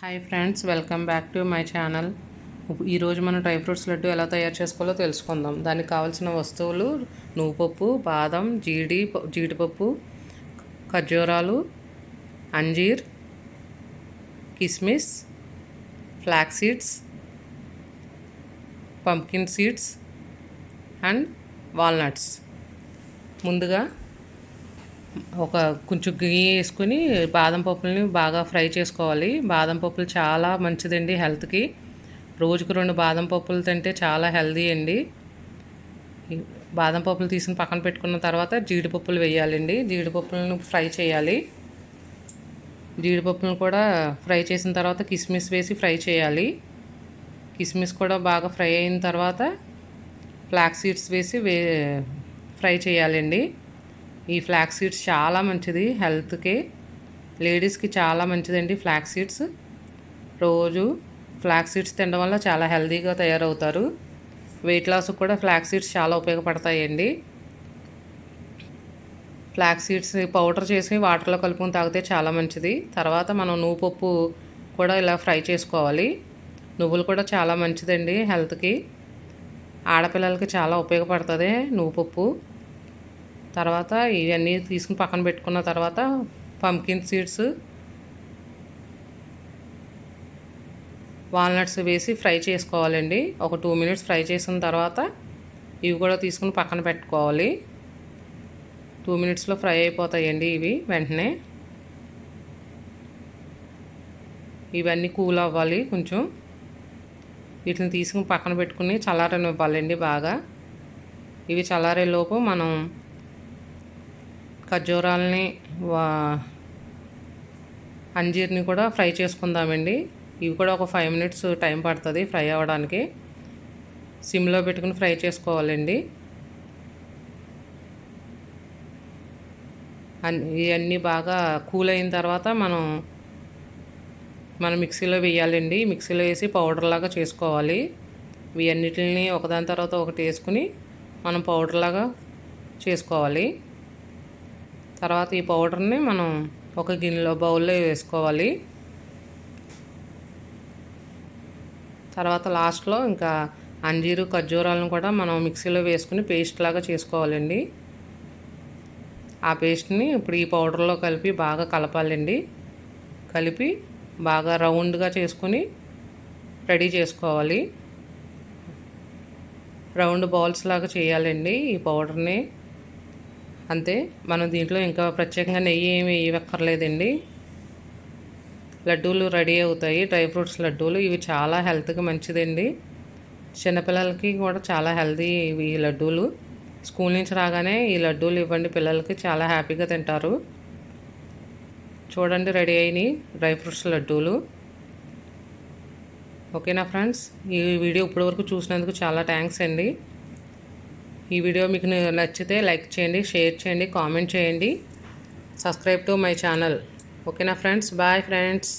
Hi friends welcome back to my channel ఈరోజు మనం dry fruits laddu ఎలా తయారు చేసుకోవాలో తెలుసుకుందాం. దానికి కావాల్సిన వస్తువులు నువ్వుపప్పు బాదం జీడి జీడిపప్పు ఖర్జూరాలు అంజీర్ కిస్మిస్ flax seeds pumpkin seeds and walnuts. ముందుగా ఒక కొంచెం గీ వేసుకుని బాదం పప్పులని బాగా ఫ్రై చేసుకోవాలి. బాదం పప్పులు చాలా మంచిదండి హెల్త్కి. రోజుకు రెండు బాదం పప్పులు తింటే చాలా హెల్దీ అండి. బాదం పప్పులు తీసుకుని పక్కన పెట్టుకున్న తర్వాత జీడిపప్పులు వేయాలండి. జీడిపప్పులను ఫ్రై చేయాలి. జీడిపప్పులను కూడా ఫ్రై చేసిన తర్వాత కిస్మిస్ వేసి ఫ్రై చేయాలి. కిస్మిస్ కూడా బాగా ఫ్రై అయిన తర్వాత ఫ్లాక్ సీడ్స్ వేసి వే ఫ్రై చేయాలండి. ఈ ఫ్లాక్స్ సీడ్స్ చాలా మంచిది హెల్త్కి. లేడీస్కి చాలా మంచిదండి ఫ్లాక్స్ సీడ్స్. రోజు ఫ్లాక్ సీడ్స్ తినడం వల్ల చాలా హెల్తీగా తయారవుతారు. వెయిట్ లాస్కి కూడా ఫ్లాక్స్ సీడ్స్ చాలా ఉపయోగపడతాయండి. ఫ్లాక్స్ సీడ్స్ పౌడర్ చేసి వాటర్లో కలుపుకొని తాగితే చాలా మంచిది. తర్వాత మనం నువ్వు పప్పు కూడా ఇలా ఫ్రై చేసుకోవాలి. నువ్వులు కూడా చాలా మంచిదండి హెల్త్కి. ఆడపిల్లలకి చాలా ఉపయోగపడుతుంది నువ్వు పప్పు తర్వాత ఇవన్నీ తీసుకుని పక్కన పెట్టుకున్న తర్వాత పంకిన్ సీడ్స్ వాల్నట్స్ వేసి ఫ్రై చేసుకోవాలండి. ఒక టూ మినిట్స్ ఫ్రై చేసిన తర్వాత ఇవి కూడా తీసుకుని పక్కన పెట్టుకోవాలి. టూ మినిట్స్లో ఫ్రై అయిపోతాయండి ఇవి వెంటనే. ఇవన్నీ కూల్ అవ్వాలి కొంచెం. వీటిని తీసుకుని పక్కన పెట్టుకుని చల్లారనివ్వాలండి బాగా. ఇవి చల్లారేలోపు మనం ఖర్జూరాలని అంజీర్ని కూడా ఫ్రై చేసుకుందామండి. ఇవి కూడా ఒక ఫైవ్ మినిట్స్ టైం పడుతుంది ఫ్రై అవ్వడానికి. సిమ్లో పెట్టుకుని ఫ్రై చేసుకోవాలండి. ఇవన్నీ బాగా కూల్ అయిన తర్వాత మనం మనం మిక్సీలో వేయాలండి. మిక్సీలో వేసి పౌడర్ లాగా చేసుకోవాలి. ఇవన్నిటిని ఒకదాని తర్వాత ఒకటి వేసుకుని మనం పౌడర్ లాగా చేసుకోవాలి. తర్వాత ఈ పౌడర్ని మనం ఒక గిన్నెలో బౌల్లో వేసుకోవాలి. తర్వాత లాస్ట్లో ఇంకా అంజీరు ఖర్జూరాలను కూడా మనం మిక్సీలో వేసుకుని పేస్ట్ లాగా చేసుకోవాలండి. ఆ పేస్ట్ని ఇప్పుడు ఈ పౌడర్లో కలిపి బాగా కలపాలండి. కలిపి బాగా రౌండ్గా చేసుకుని రెడీ చేసుకోవాలి. రౌండ్ బౌల్స్ లాగా చేయాలండి ఈ పౌడర్ని. అంతే. మనం దీంట్లో ఇంకా ప్రత్యేకంగా నెయ్యి ఏమి వేయక్కర్లేదండి. లడ్డూలు రెడీ అవుతాయి. డ్రై ఫ్రూట్స్ లడ్డూలు ఇవి చాలా హెల్త్కి మంచిదండి. చిన్నపిల్లలకి కూడా చాలా హెల్తీ ఇవి లడ్డూలు. స్కూల్ నుంచి రాగానే ఈ లడ్డూలు ఇవ్వండి పిల్లలకి చాలా హ్యాపీగా తింటారు. చూడండి రెడీ అయినాయి డ్రై ఫ్రూట్స్ లడ్డూలు. ఓకేనా ఫ్రెండ్స్? ఈ వీడియో ఇప్పటివరకు చూసినందుకు చాలా థ్యాంక్స్ అండి. ఈ వీడియో మీకు నచ్చితే లైక్ చేయండి షేర్ చేయండి కామెంట్ చేయండి. సబ్స్క్రైబ్ టు మై ఛానల్ ఓకేనా ఫ్రెండ్స్? Bye friends